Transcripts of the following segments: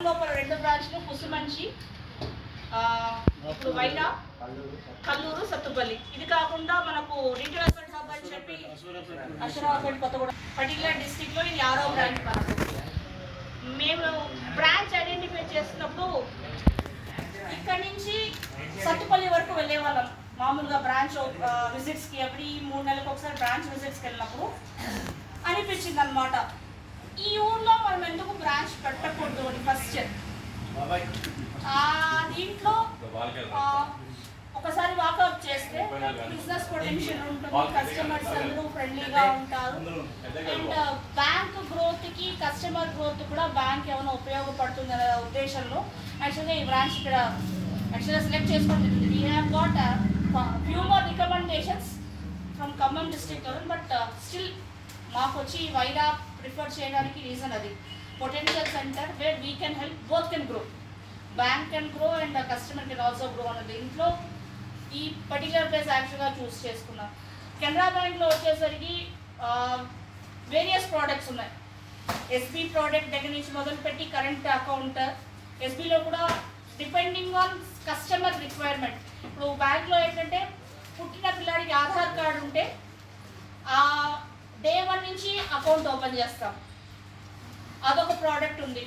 లోపల రెండు బ్రాంచ్లు కుసుమంచి ఇప్పుడు వైరా కల్లూరు సత్తుపల్లి. ఇది కాకుండా మనకు రీటైల్ హబ్ అని చెప్పి అషరాబాద్ కొత్తగూడ పర్టికులర్ డిస్టిక్లో ఇది ఆరో బ్రాంచ్ మేము బ్రాంచ్ ఐడెంటిఫై చేసినప్పుడు ఇక్కడ నుంచి సత్తుపల్లి వరకు వెళ్ళే వాళ్ళం మామూలుగా బ్రాంచ్ విజిట్స్కి ఎవ్రీ మూడు నెలలకు ఒకసారి బ్రాంచ్ విజిట్స్కి వెళ్ళినప్పుడు అనిపించింది అనమాట ఈ ఊర్లో మనం బ్రాంచ్ పెట్టకూడదు అని ఫస్ట్ ఆ దీంట్లో ఒకసారి వాకప్ చేస్తే బిజినెస్ పొటెన్షియల్ ఉంటుంది కస్టమర్స్ అందరూ ఫ్రెండ్లీగా ఉంటారు. అండ్ బ్యాంక్ గ్రోత్కి కస్టమర్ గ్రోత్ కూడా బ్యాంక్ ఏమైనా ఉపయోగపడుతుంది అనే ఉద్దేశంలో. యాక్చువల్గా ఈ బ్రాంచ్ ఇక్కడ యాక్చువల్గా సెలెక్ట్ చేసుకోవడం we have got few more recommendations from Khammam district but still మాకు వచ్చి వైరా ప్రిఫర్ చేయడానికి రీజన్ అది. Potential centre where we can help both can grow bank can grow and customer can also grow అన్నది ఇంట్లో ఈ particular place యాక్చువల్గా చూస్ చేసుకున్నాం. కెనరా బ్యాంక్లో వచ్చేసరికి వేరియస్ ప్రోడక్ట్స్ ఉన్నాయి. ఎస్బీ ప్రోడక్ట్ దగ్గర నుంచి మొదలుపెట్టి కరెంట్ అకౌంట్ ఎస్బీలో కూడా డిపెండింగ్ ఆన్ కస్టమర్ రిక్వైర్మెంట్ ఇప్పుడు బ్యాంక్లో ఏంటంటే పుట్టిన పిల్లాడికి ఆధార్ కార్డు ఉంటే ఆ డే వన్ నుంచి అకౌంట్ ఓపెన్ చేస్తాం. అదొక ప్రోడక్ట్ ఉంది.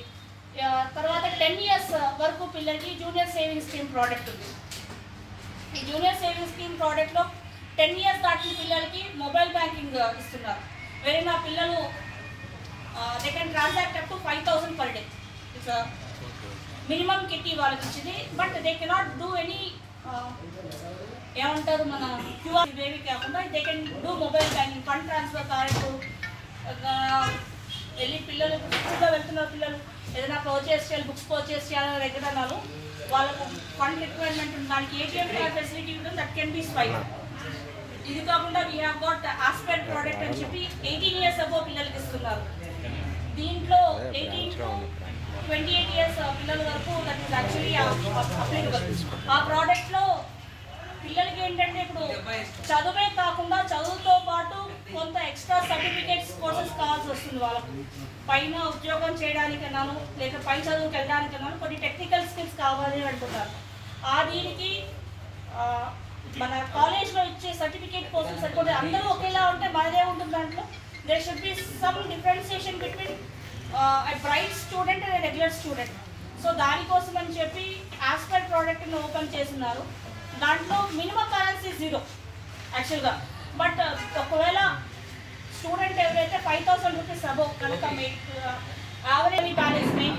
తర్వాత టెన్ ఇయర్స్ వరకు పిల్లలకి జూనియర్ సేవింగ్ స్కీమ్ ప్రోడక్ట్ ఉంది. ఈ జూనియర్ సేవింగ్ స్కీమ్ ప్రోడక్ట్లో టెన్ ఇయర్స్ దాటిన పిల్లలకి మొబైల్ బ్యాంకింగ్ ఇస్తున్నారు. వేరే నా పిల్లలు they can transact up to five thousand per day it's minimum kit వాళ్ళకి ఇచ్చింది. But they cannot do any ఏమంటారు మన క్యూఆర్ ఇవేవి కాకుండా they can do mobile banking fund transfer card వెళ్ళి పిల్లలు స్కూల్లో వెళ్తున్న పిల్లలు ఏదైనా పర్చేస్ చేయాలి బుక్స్ పర్చేస్ చేయాలని దగ్గర అన్నారు వాళ్ళకు ఫండ్ రిక్వైర్మెంట్ ఉంది. దానికి ఏటీఎం కార్డ్ ఫెసిలిటీ ఉంటుంది దట్ కెన్ బి స్వైప్ ఇది కాకుండా వీ హ్యావ్ గాట్ ప్రోడక్ట్ అని చెప్పి ఎయిటీన్ ఇయర్స్ అబో పిల్లలకి ఇస్తున్నారు. దీంట్లో eighteen to twenty eight years పిల్లల వరకు దట్ ఈస్ యాక్చువల్లీ అప్లికబుల్ ఆ ప్రోడక్ట్లో పిల్లలకి ఏంటంటే ఇప్పుడు చదువే కాకుండా చదువుతో పాటు కొంత ఎక్స్ట్రా సర్టిఫికేట్స్ కోర్సెస్ వస్తుంది వాళ్ళకు. పైన ఉద్యోగం చేయడానికన్నాను లేక పై చదువుకి వెళ్ళడానికన్నాను కొన్ని టెక్నికల్ స్కిల్స్ కావాలి అని అంటున్నారు ఆ దీనికి మన కాలేజ్లో ఇచ్చే సర్టిఫికేట్ కోసం సరిపోతే అందరూ ఒకేలా ఉంటే మనదే ఉంటుంది దాంట్లో. They should be some differentiation between bright student and regular student so దానికోసం అని చెప్పి ఆస్పర్ ప్రోడక్ట్ని ఓపెన్ చేస్తున్నారు. దాంట్లో మినిమం బ్యాలెన్స్ జీరో యాక్చువల్గా బట్ ఒకవేళ ఫైవ్ థౌసండ్ రూపీస్ అబో కనుక మీకు యావరేజ్ బ్యాలెన్స్ మెయింటైన్